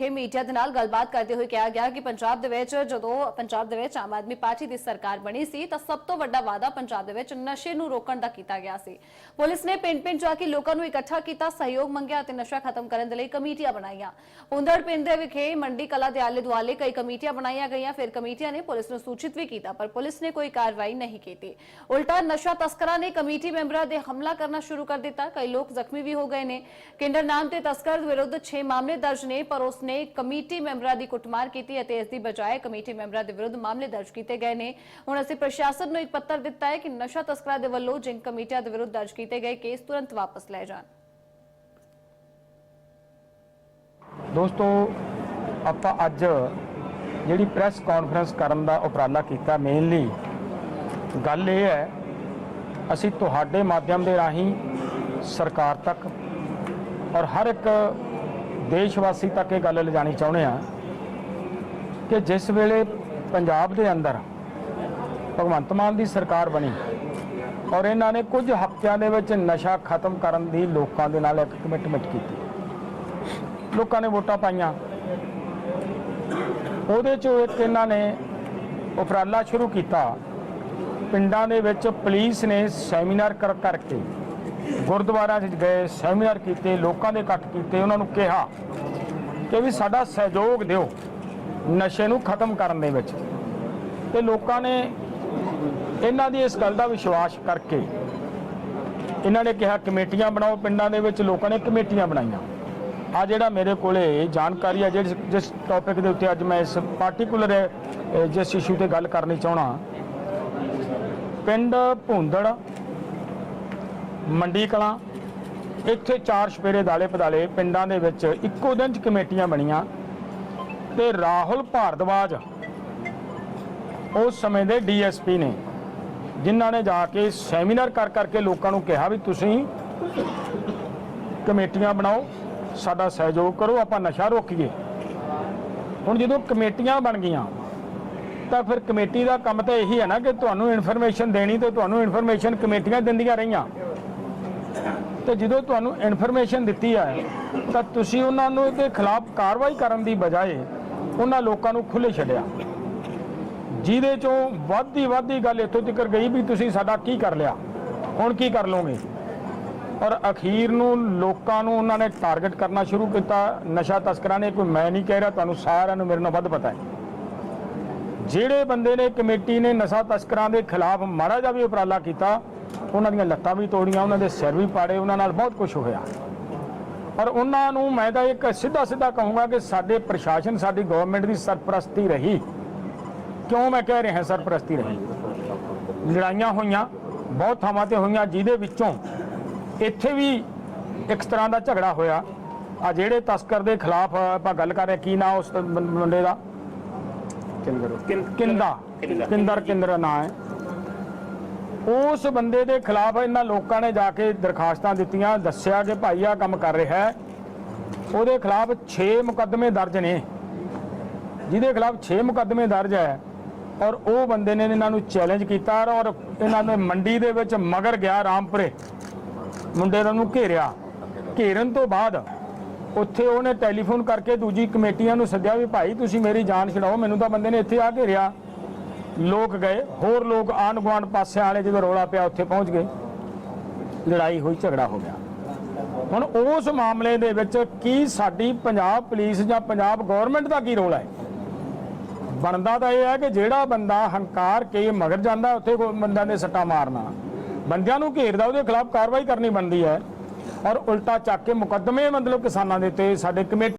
ਕਿ ਮੀਡੀਆ ਦੇ ਨਾਲ ਗੱਲਬਾਤ ਕਰਦੇ ਹੋਏ ਕਿਹਾ ਗਿਆ ਕਿ ਪੰਜਾਬ ਦੇ ਵਿੱਚ ਜਦੋਂ ਪੰਜਾਬ ਦੇ ਵਿੱਚ ਆਮ ਆਦਮੀ ਪਾਰਟੀ ਦੀ ਸਰਕਾਰ ਬਣੀ ਸੀ ਤਾਂ ਸਭ ਤੋਂ ਵੱਡਾ ਵਾਅਦਾ ਪੰਜਾਬ ਦੇ ਵਿੱਚ ਨਸ਼ੇ ਨੂੰ ਰੋਕਣ ਦਾ ਕੀਤਾ ਗਿਆ ਸੀ। ਪੁਲਿਸ ਨੇ ਪਿੰਡ-ਪਿੰਡ ਜਾ ਕੇ ਲੋਕਾਂ ਨੂੰ ਇਕੱਠਾ ਕੀਤਾ, ਸਹਿਯੋਗ ਮੰਗਿਆ ਅਤੇ ਨਸ਼ਾ ਖਤਮ ਕਰਨ ਦੇ ਲਈ ਕਮੇਟੀਆਂ ਬਣਾਈਆਂ। ਪੁੰਦੜ ਪਿੰਡ ਦੇ ਵਿਖੇ ਮੰਡੀ ਕਲਾ ਦੇ ਆਲੇ ਦੁਆਲੇ ਕਈ ਕਮੇਟੀਆਂ ਬਣਾਈਆਂ ਗਈਆਂ, ਫਿਰ ਕਮੇਟੀਆਂ ਨੇ ਪੁਲਿਸ ਨੂੰ ਸੂਚਿਤ ਵੀ ਕੀਤਾ, ਪਰ ਪੁਲਿਸ ਨੇ ਕੋਈ ਕਾਰਵਾਈ ਨਹੀਂ ਕੀਤੀ। ਉਲਟਾ ਨਸ਼ਾ ਤਸਕਰਾਂ ਨੇ ਕਮੇਟੀ ਮੈਂਬਰਾਂ ਦੇ ਹਮਲਾ ਕਰਨਾ ਸ਼ੁਰੂ ਕਰ ਦਿੱਤਾ। ਕਈ ਲੋਕ ਜ਼ਖਮੀ ਵੀ ਹੋ ਗਏ ਨੇ। ਕਿੰਡਰ ਨਾਮ ਤੇ ਤਸਕਰ ਵਿਰੁੱਧ 6 ਮਾਮਲੇ ਦਰਜ ਨੇ, ਪਰ ਉਸ ਨੇ ਕਮੇਟੀ ਮੈਂਬਰਾਂ ਦੀ ਕੁੱਟਮਾਰ ਕੀਤੀ ਅਤੇ ਇਸ ਦੀ ਬਜਾਏ ਕਮੇਟੀ ਮੈਂਬਰਾਂ ਦੇ ਵਿਰੁੱਧ ਮਾਮਲੇ ਦਰਜ ਕੀਤੇ ਗਏ ਨੇ। ਹੁਣ ਅਸੀਂ ਪ੍ਰਸ਼ਾਸਨ ਨੂੰ ਇੱਕ ਪੱਤਰ ਦਿੱਤਾ ਹੈ ਕਿ ਨਸ਼ਾ ਤਸਕਰਾਂ ਦੇ ਵੱਲੋਂ ਜਿਨ ਕਮੇਟੀਆਂ ਦੇ ਵਿਰੁੱਧ ਦਰਜ ਕੀਤੇ ਗਏ ਕੇਸ ਤੁਰੰਤ ਵਾਪਸ ਲਏ ਜਾਣ। ਦੋਸਤੋ ਆਪਾਂ ਅੱਜ ਜਿਹੜੀ ਪ੍ਰੈਸ ਕਾਨਫਰੰਸ ਕਰਨ ਦਾ ਉਪਰਾਲਾ ਕੀਤਾ ਮੇਨਲੀ ਗੱਲ ਇਹ ਹੈ, ਅਸੀਂ ਤੁਹਾਡੇ ਮਾਧਿਅਮ ਦੇ ਰਾਹੀਂ ਸਰਕਾਰ ਤੱਕ ਔਰ ਹਰ ਇੱਕ ਦੇਸ਼ ਵਾਸੀ ਤੱਕ ਇਹ ਗੱਲ ਲਿਜਾਣੀ ਚਾਹੁੰਦੇ ਆ ਕਿ ਜਿਸ ਵੇਲੇ ਪੰਜਾਬ ਦੇ ਅੰਦਰ ਭਗਵੰਤ ਮਾਨ ਦੀ ਸਰਕਾਰ ਬਣੀ ਔਰ ਇਹਨਾਂ ਨੇ ਕੁਝ ਹਫ਼ਤਿਆਂ ਦੇ ਵਿੱਚ ਨਸ਼ਾ ਖਤਮ ਕਰਨ ਦੀ ਲੋਕਾਂ ਦੇ ਨਾਲ ਇੱਕ ਕਮਿਟਮੈਂਟ ਕੀਤੀ। ਲੋਕਾਂ ਨੇ ਵੋਟਾਂ ਪਾਈਆਂ। ਉਹਦੇ ਚੋਂ ਇੱਕ ਇਹਨਾਂ ਨੇ ਉਪਰਾਲਾ ਸ਼ੁਰੂ ਕੀਤਾ। ਪਿੰਡਾਂ ਦੇ ਵਿੱਚ ਪੁਲਿਸ ਨੇ ਸੈਮੀਨਾਰ ਕਰ ਕਰਕੇ ਗੁਰਦੁਆਰਿਆਂ 'ਚ ਗਏ, ਸੈਮੀਨਾਰ ਕੀਤੇ, ਲੋਕਾਂ ਦੇ ਇਕੱਠ ਕੀਤੇ, ਉਹਨਾਂ ਨੂੰ ਕਿਹਾ ਕਿ ਵੀ ਸਾਡਾ ਸਹਿਯੋਗ ਦਿਓ ਨਸ਼ੇ ਨੂੰ ਖਤਮ ਕਰਨ ਦੇ ਵਿੱਚ। ਤੇ ਲੋਕਾਂ ਨੇ ਇਹਨਾਂ ਦੀ ਇਸ ਗੱਲ ਦਾ ਵਿਸ਼ਵਾਸ ਕਰਕੇ ਇਹਨਾਂ ਨੇ ਕਿਹਾ, ਕਮੇਟੀਆਂ ਬਣਾਓ ਪਿੰਡਾਂ ਦੇ ਵਿੱਚ, ਲੋਕਾਂ ਨੇ ਕਮੇਟੀਆਂ ਬਣਾਈਆਂ। ਆ ਜਿਹੜਾ ਮੇਰੇ ਕੋਲੇ ਜਾਣਕਾਰੀ ਆ ਜਿਹੜੀ ਜਿਸ ਟੌਪਿਕ ਦੇ ਉੱਤੇ ਅੱਜ ਮੈਂ ਇਸ ਪਾਰਟਿਕੂਲਰ ਜਿਸ ਇਸ਼ੂ ਤੇ ਗੱਲ ਕਰਨੀ ਚਾਹਣਾ ਪਿੰਡ ਭੁੰਦੜ ਮੰਡੀ ਕਲਾਂ। ਇੱਥੇ ਚਾਰ ਛਪੇਰੇ ਦਾਲੇ ਪਦਾਲੇ ਪਿੰਡਾਂ ਦੇ ਵਿੱਚ ਇੱਕੋ ਦਿਨ ਚ ਕਮੇਟੀਆਂ ਬਣੀਆਂ ਤੇ ਰਾਹੁਲ ਭਾਰਦਵਾਜ, ਉਸ ਸਮੇਂ ਦੇ ਡੀਐਸਪੀ ਨੇ, ਜਿਨ੍ਹਾਂ ਨੇ ਜਾ ਕੇ ਸੈਮੀਨਾਰ ਕਰ ਕਰਕੇ ਲੋਕਾਂ ਨੂੰ ਕਿਹਾ ਵੀ ਤੁਸੀਂ ਕਮੇਟੀਆਂ ਬਣਾਓ, ਸਾਡਾ ਸਹਿਯੋਗ ਕਰੋ, ਆਪਾਂ ਨਸ਼ਾ ਰੋਕੀਏ। ਹੁਣ ਜਦੋਂ ਕਮੇਟੀਆਂ ਬਣ ਗਈਆਂ, ਤਾਂ ਫਿਰ ਕਮੇਟੀ ਦਾ ਕੰਮ ਤਾਂ ਇਹੀ ਹੈ ਨਾ ਕਿ ਤੁਹਾਨੂੰ ਇਨਫੋਰਮੇਸ਼ਨ ਦੇਣੀ ਤੇ ਤੁਹਾਨੂੰ ਇਨਫੋਰਮੇਸ਼ਨ ਕਮੇਟੀਆਂ ਦਿੰਦੀਆਂ ਰਹੀਆਂ। ਤੇ ਜਦੋਂ ਤੁਹਾਨੂੰ ਇਨਫੋਰਮੇਸ਼ਨ ਦਿੱਤੀ ਹੈ ਤਾਂ ਤੁਸੀਂ ਉਹਨਾਂ ਨੂੰ ਇਹਦੇ ਖਿਲਾਫ ਕਾਰਵਾਈ ਕਰਨ ਦੀ ਬਜਾਏ ਉਹਨਾਂ ਲੋਕਾਂ ਨੂੰ ਖੁੱਲੇ ਛੱਡਿਆ। ਜਿਹਦੇ ਚੋਂ ਵੱਧਦੀ ਵੱਧਦੀ ਗੱਲ ਇੱਥੋਂ ਤੱਕ ਗਈ ਵੀ ਤੁਸੀਂ ਸਾਡਾ ਕੀ ਕਰ ਲਿਆ, ਹੁਣ ਕੀ ਕਰ ਲਓਗੇ? ਔਰ ਅਖੀਰ ਨੂੰ ਲੋਕਾਂ ਨੂੰ ਉਹਨਾਂ ਨੇ ਟਾਰਗੇਟ ਕਰਨਾ ਸ਼ੁਰੂ ਕੀਤਾ, ਨਸ਼ਾ ਤਸਕਰਾਂ ਨੇ, ਕੋਈ ਮੈਂ ਨਹੀਂ ਕਹਿ ਰਿਹਾ, ਤੁਹਾਨੂੰ ਸਾਰਿਆਂ ਨੂੰ ਮੇਰੇ ਨਾਲ ਵੱਧ ਪਤਾ ਹੈ। ਜਿਹੜੇ ਬੰਦੇ ਨੇ ਕਮੇਟੀ ਨੇ ਨਸ਼ਾ ਤਸਕਰਾਂ ਦੇ ਖਿਲਾਫ ਮਾੜਾ ਜਿਹਾ ਵੀ ਉਪਰਾਲਾ ਕੀਤਾ ਉਹਨਾਂ ਦੀਆਂ ਲੱਤਾਂ ਵੀ ਤੋੜੀਆਂ ਉਹਨਾਂ ਦੇ ਸਿਰ ਵੀ ਪਾੜੇ ਉਹਨਾਂ ਨਾਲ ਬਹੁਤ ਕੁਝ ਹੋਇਆ। ਪਰ ਉਹਨਾਂ ਨੂੰ ਮੈਂ ਤਾਂ ਇੱਕ ਸਿੱਧਾ ਸਿੱਧਾ ਕਹੂੰਗਾ ਕਿ ਸਾਡੇ ਪ੍ਰਸ਼ਾਸਨ ਸਾਡੀ ਗਵਰਨਮੈਂਟ ਦੀ ਸਰਪ੍ਰਸਤੀ ਰਹੀ। ਕਿਉਂ ਮੈਂ ਕਹਿ ਰਿਹਾ ਸਰਪ੍ਰਸਤੀ ਰਹੀ? ਲੜਾਈਆਂ ਹੋਈਆਂ ਬਹੁਤ ਥਾਵਾਂ ਤੇ ਹੋਈਆਂ ਜਿਹਦੇ ਵਿੱਚੋਂ ਇੱਥੇ ਵੀ ਇੱਕ ਤਰ੍ਹਾਂ ਦਾ ਝਗੜਾ ਹੋਇਆ। ਆ ਜਿਹੜੇ ਤਸਕਰ ਦੇ ਖਿਲਾਫ ਆਪਾਂ ਗੱਲ ਕਰ ਰਹੇ ਕੀ ਨਾਂ ਉਸ ਮੁੰਡੇ ਦਾ? ਕਿੰਦਾ ਕਿੰਦਰ। ਕਿੰਦਰ ਨਾਂ ਹੈ। ਉਸ ਬੰਦੇ ਦੇ ਖਿਲਾਫ ਇਹਨਾਂ ਲੋਕਾਂ ਨੇ ਜਾ ਕੇ ਦਰਖਾਸਤਾਂ ਦਿੱਤੀਆਂ, ਦੱਸਿਆ ਕਿ ਭਾਈ ਆ ਕੰਮ ਕਰ ਰਿਹਾ ਹੈ। ਉਹਦੇ ਖਿਲਾਫ 6 ਮੁਕੱਦਮੇ ਦਰਜ ਨੇ। ਜਿਹਦੇ ਖਿਲਾਫ 6 ਮੁਕੱਦਮੇ ਦਰਜ ਹੈ ਔਰ ਉਹ ਬੰਦੇ ਨੇ ਇਹਨਾਂ ਨੂੰ ਚੈਲੰਜ ਕੀਤਾ ਔਰ ਇਹਨਾਂ ਨੇ ਮੰਡੀ ਦੇ ਵਿੱਚ ਮਗਰ ਗਿਆ ਰਾਮਪੁਰੇ। ਮੁੰਡੇ ਨੂੰ ਘੇਰਿਆ। ਘੇਰਨ ਤੋਂ ਬਾਅਦ ਉੱਥੇ ਉਹਨੇ ਟੈਲੀਫੋਨ ਕਰਕੇ ਦੂਜੀ ਕਮੇਟੀਆਂ ਨੂੰ ਸੱਦਿਆ ਵੀ ਭਾਈ ਤੁਸੀਂ ਮੇਰੀ ਜਾਨ ਛਡਾਓ, ਮੈਨੂੰ ਤਾਂ ਬੰਦੇ ਨੇ ਇੱਥੇ ਆ ਘੇਰਿਆ। ਲੋਕ ਗਏ, ਹੋਰ ਲੋਕ ਆਂਢ ਗੁਆਂਢ ਪਾਸੇ ਵਾਲੇ ਜਦੋਂ ਰੋਲਾ ਪਿਆ, ਉੱਥੇ ਪਹੁੰਚ ਗਏ। ਲੜਾਈ ਹੋਈ, ਝਗੜਾ ਹੋ ਗਿਆ। ਹੁਣ ਉਸ ਮਾਮਲੇ ਦੇ ਵਿੱਚ ਕੀ ਸਾਡੀ ਪੰਜਾਬ ਪੁਲਿਸ ਜਾਂ ਪੰਜਾਬ ਗਵਰਨਮੈਂਟ ਦਾ ਕੀ ਰੋਲ ਹੈ? ਬਣਦਾ ਤਾਂ ਇਹ ਹੈ ਕਿ ਜਿਹੜਾ ਬੰਦਾ ਹੰਕਾਰ ਕੇ ਮਗਰ ਜਾਂਦਾ, ਉੱਥੇ ਕੋਈ ਬੰਦਿਆਂ ਨੇ ਸੱਟਾ ਮਾਰਨਾ। ਬੰਦਿਆਂ ਨੂੰ ਘੇਰਦਾ, ਉਹਦੇ ਖਿਲਾਫ ਕਾਰਵਾਈ ਕਰਨੀ ਬਣਦੀ ਹੈ। ਔਰ ਉਲਟਾ ਚੱਕ ਕੇ ਮੁਕੱਦਮੇ ਮਤਲਬ ਕਿਸਾਨਾਂ ਦੇ ਉੱਤੇ ਸਾਡੇ ਕਮੇਟੀ